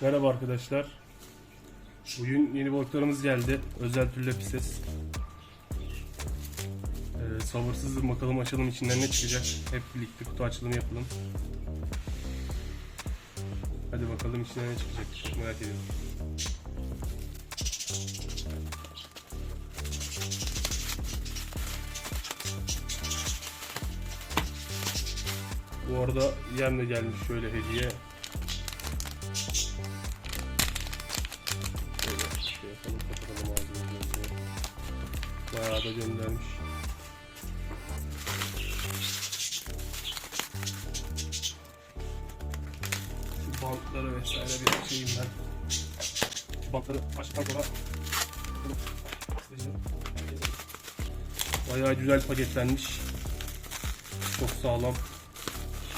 Merhaba arkadaşlar. Bugün yeni balıklarımız geldi. Özel türlü pises. Ee, sabırsızım bakalım açalım içinden ne çıkacak. Hep birlikte kutu açılımı yapalım. Hadi bakalım içinden ne çıkacak. Merak ediyorum. Bu arada yem de gelmiş şöyle hediye. Bayağı da göndermiş. Şu bantları vesaire bir şeyim ben. Şu bantları açtıktan sonra Bayağı güzel paketlenmiş. Çok sağlam.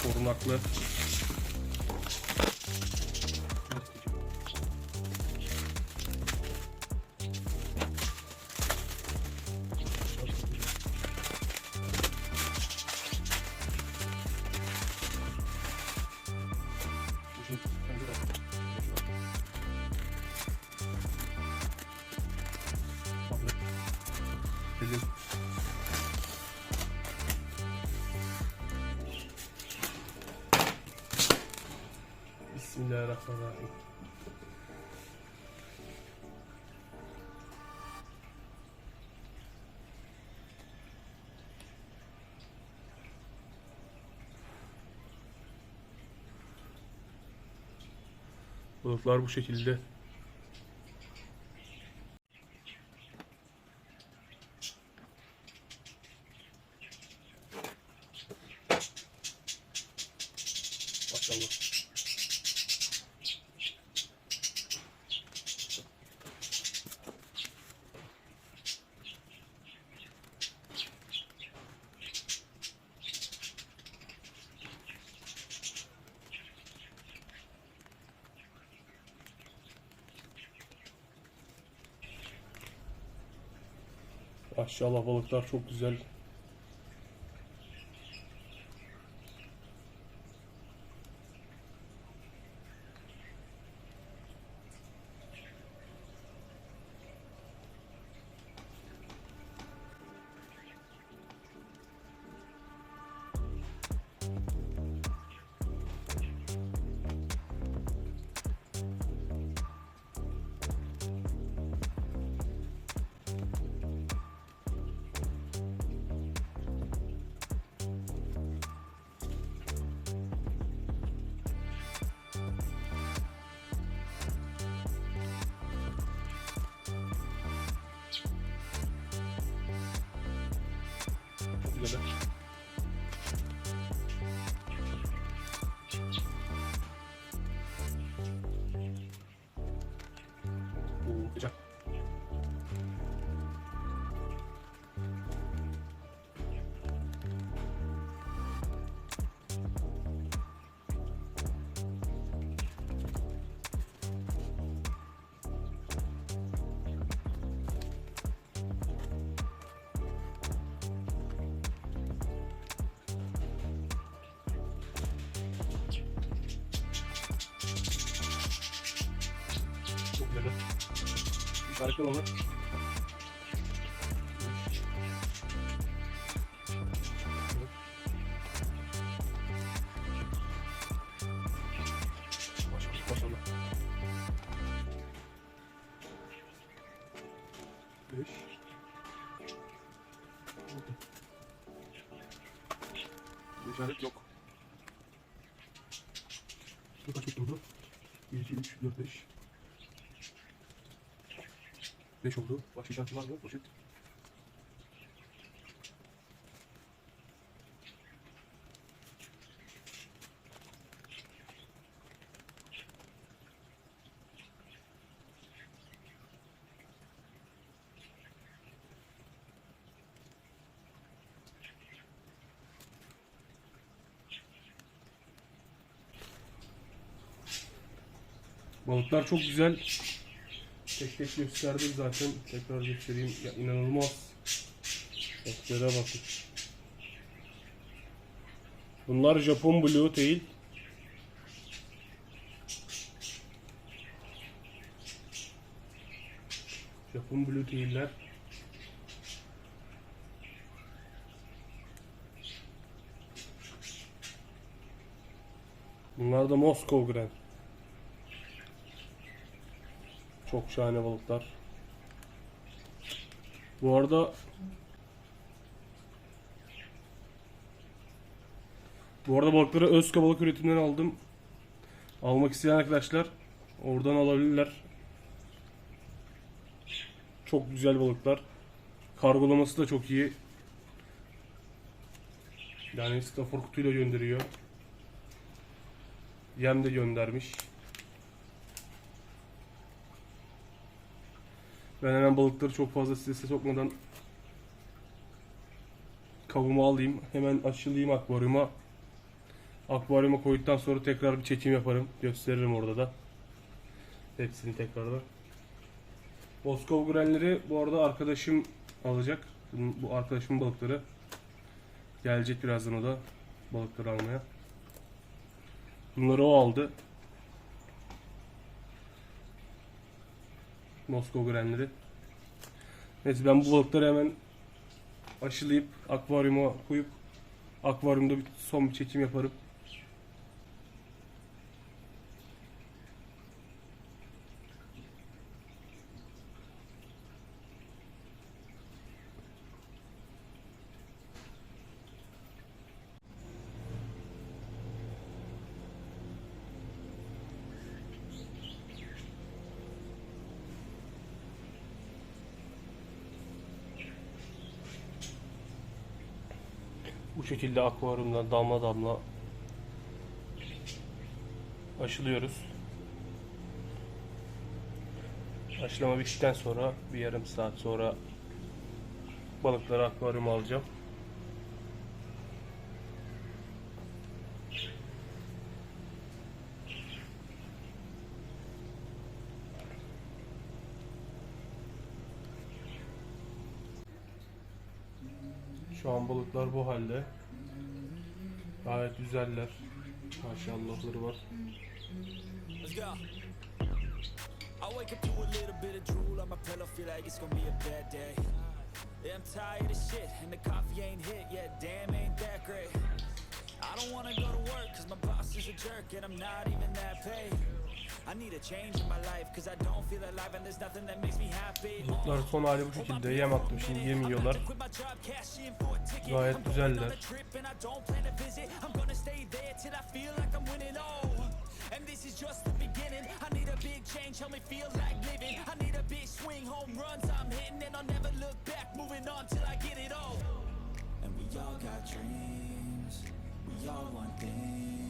Korunaklı. Bismillahirrahmanirrahim. Balıklar bu şekilde. Maşallah. Maşallah balıklar çok güzel. Çok Olan. Maşallah, maşallah. Beş. İşaret yok. Kaç oldu? 1, 2, 3, 4, 5. 5 oldu. Başka işareti var mı? Poşet. Balıklar çok güzel. Tek tek gösterdim zaten. Tekrar göstereyim. Ya inanılmaz. Etlere bakın. Bunlar Japon Blue değil. Japon Blue değiller. Bunlar da Moskov Grand. Çok şahane balıklar. Bu arada Bu arada balıkları Özka Balık Üretim'den aldım. Almak isteyen arkadaşlar oradan alabilirler. Çok güzel balıklar. Kargolaması da çok iyi. Yani stafor kutuyla gönderiyor. Yem de göndermiş. Ben hemen balıkları çok fazla strese sokmadan kavumu alayım. Hemen aşılayayım akvaryuma. Akvaryuma koyduktan sonra tekrar bir çekim yaparım. Gösteririm orada da. Hepsini tekrardan. Moskov Grenleri bu arada arkadaşım alacak. Bu arkadaşımın balıkları. Gelecek birazdan o da balıkları almaya. Bunları o aldı. Moskov Grenleri. Neyse ben bu balıkları hemen aşılayıp akvaryuma koyup akvaryumda bir son bir çekim yaparım. Bu şekilde akvaryumdan damla damla aşılıyoruz. Aşılama bittikten sonra bir yarım saat sonra balıkları akvaryuma alacağım. Şu an balıklar bu halde. Gayet güzeller. Maşallahları var. I don't wanna go to work, cause my boss is a jerk, and I'm not even that paid. Balıklar son hali bu şekilde. Yem attım şimdi yem yiyorlar. Gayet güzeller. And this is just the beginning. I need a big change, help me feel like living. I need a big swing, home runs I'm hitting, and I'll never look back. Moving on till I get it all. And we all got dreams, we all want things.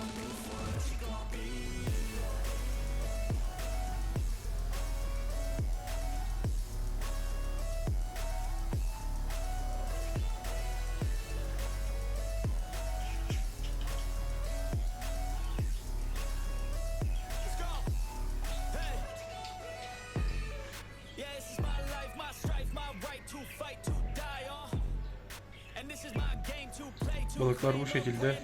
Balıklar bu şekilde.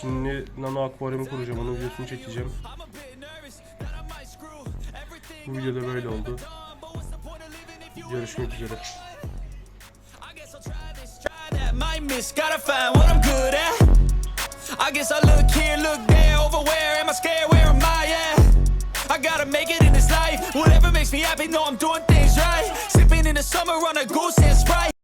Şimdi nano akvaryumu kuracağım. Onun videosunu çekeceğim. Bu videoda böyle oldu. Görüşmek üzere. Gotta find what I'm good at. I guess I look here, look there, over where am I scared? Where am I at? I gotta make it in this life. Whatever makes me happy, know I'm doing things right. in the summer on a goose and Sprite.